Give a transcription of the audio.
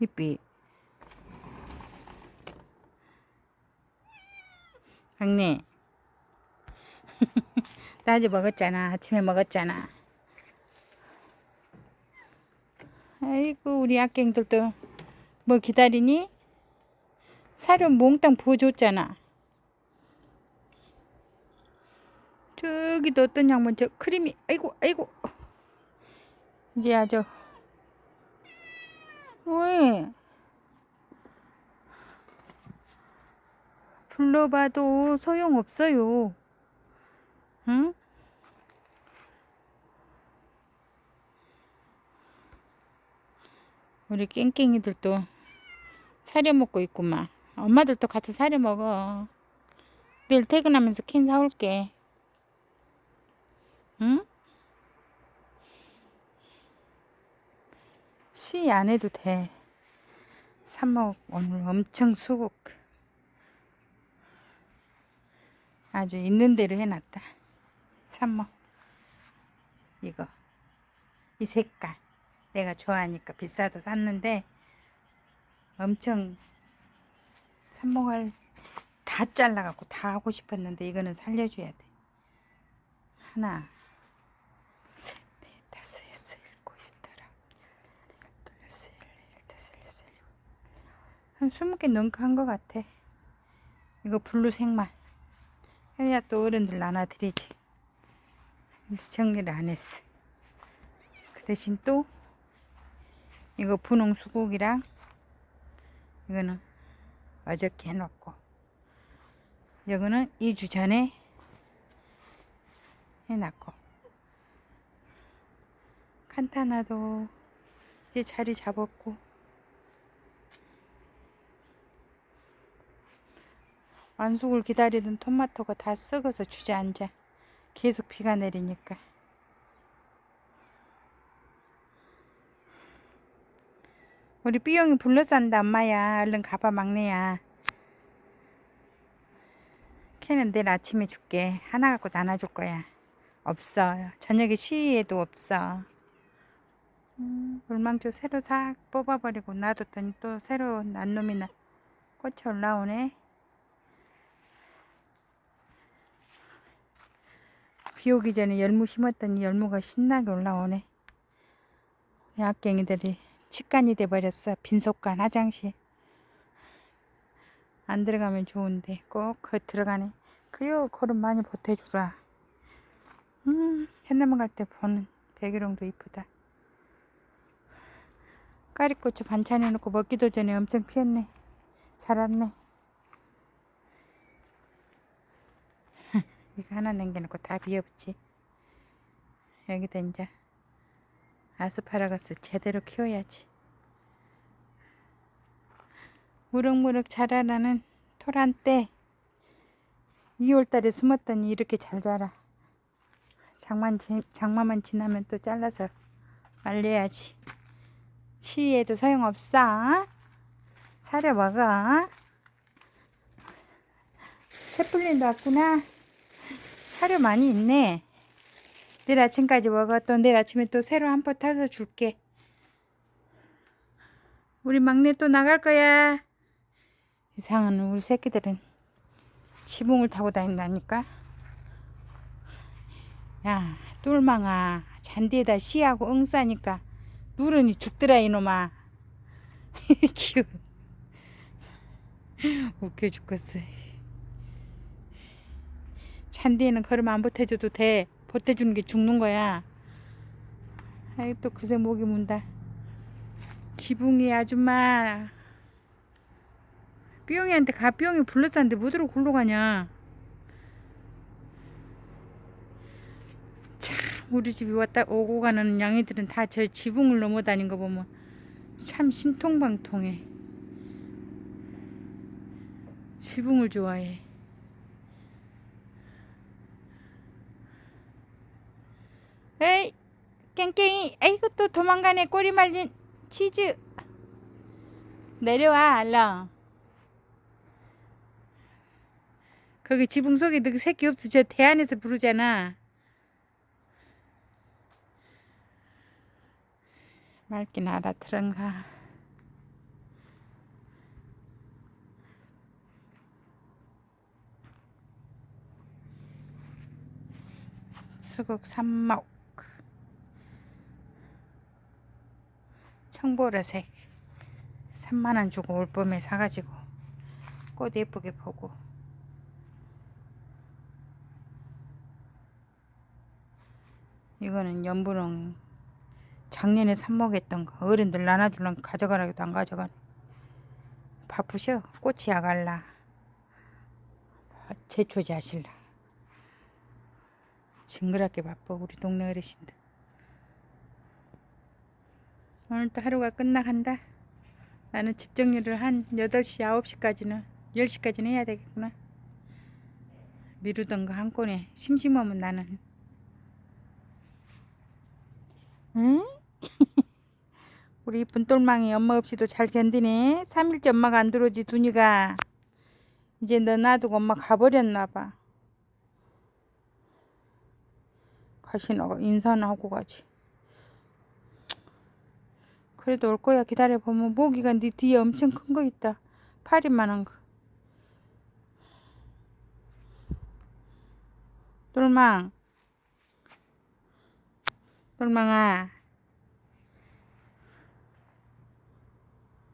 이삐. 강네. 낮에 먹었잖아. 아침에 먹었잖아. 아이고 우리 악갱들도 뭐 기다리니? 사료 몽땅 부어줬잖아. 저기도 어떤 양반 저 크림이 아이고 아이고 이제 아주 왜 불러봐도 소용없어요. 응? 우리 깽깽이들도 사려 먹고 있구만. 엄마들도 가서 사려 먹어. 내일 퇴근하면서 캔 사올게. 응? 시안 해도 돼. 삽목 오늘 엄청 수국. 아주 있는 대로 해놨다. 삽목. 이거. 이 색깔. 내가 좋아하니까 비싸도 샀는데 엄청 삽목을 다 잘라갖고 다 하고 싶었는데 이거는 살려줘야 돼. 하나, 셋, 넷, 다섯, 여섯, 일곱, 여덟, 아홉, 열, 여섯, 열네, 다섯, 여섯, 일곱. 한 스무 개 넘게 한 것 같아. 이거 블루색만. 그래야 또 어른들 나눠드리지. 정리를 안 했어. 그 대신 또 이거 분홍 수국이랑 이거는 어저께 해놓고 이거는 2주 전에 해놨고 칸타나도 이제 자리 잡았고 완숙을 기다리던 토마토가 다 썩어서 주저앉아 계속 비가 내리니까. 우리 삐용이 불러싼다 엄마야. 얼른 가봐 막내야. 걔는 내일 아침에 줄게. 하나 갖고 나눠줄 거야. 없어. 저녁에 시위에도 없어. 음, 물망초 새로 싹 뽑아버리고 놔뒀더니 또 새로 난 놈이 나 꽃이 올라오네 비 오기 전에 열무 심었더니 열무가 신나게 올라오네 약갱이들이 직관이 돼버렸어. 빈속관 화장실. 안 들어가면 좋은데 꼭 그 들어가네. 그래요. 걸음 많이 보태주라. 음, 현나무 갈때 보는 백일홍도 이쁘다. 까리고추 반찬 해놓고 먹기도 전에 엄청 피었네. 자랐네. 이거 하나 남겨놓고 다 비워붙지. 여기다 이제 아스파라거스 제대로 키워야지. 무럭무럭 자라나는 토란대 2월달에 숨었더니 이렇게 잘 자라. 장만 지, 장마만 지나면 또 잘라서 말려야지. 시위에도 소용없어. 사려 먹어. 채플린도 왔구나. 사료 많이 있네. 내일 아침까지. 또 내일 아침에 또 새로 한 포 타서 줄게. 우리 막내 또 나갈 거야. 이상한 우리 새끼들은 지붕을 타고 다닌다니까. 야, 똘망아. 잔디에다 씨하고 응 싸니까 누르니 죽더라 이놈아. 귀여워. 웃겨 죽겠어. 잔디에는 걸음 안 보태줘도 돼. 보태주는 게 죽는 거야. 아이 또 그새 목이 문다. 지붕이 아줌마. 삐용이한테 가 삐용이 불렀었는데 뭐들어 골로 가냐. 참 우리 집이 왔다 오고 가는 양이들은 다 저 지붕을 넘어 다닌 거 보면 참 신통방통해. 지붕을 좋아해. 에이, 깽깽이. 아이고, 또 도망가네. 꼬리 말린 치즈. 내려와, 알라. 거기 지붕 속에 너 새끼 없어. 저 대안에서 부르잖아. 맑긴 알아들은가. 수국 삼목. 청보라색 3만원 주고 올 봄에 사가지고 꽃 예쁘게 보고. 이거는 연분홍 작년에 삽목했던 거. 어른들 나눠주려면 가져가라 해도 안 가져가네. 바쁘셔. 꽃이 야갈라. 제초지 하실라. 징그럽게 바빠. 우리 동네 어르신들 오늘도 하루가 끝나간다. 나는 집 정리를 한 8시 9시까지는 10시까지는 해야 되겠구나. 미루던 거 한 건에 심심하면 나는. 응? 우리 이쁜 똘망이 엄마 없이도 잘 견디네. 3일째 엄마가 안 들어오지 두니가. 이제 너 놔두고 엄마 가버렸나 봐. 가시나가 인사나 하고 가지 그래도 올 거야. 기다려보면 모기가 네 뒤에 엄청 큰 거 있다. 파리만한 거. 똘망. 똘망아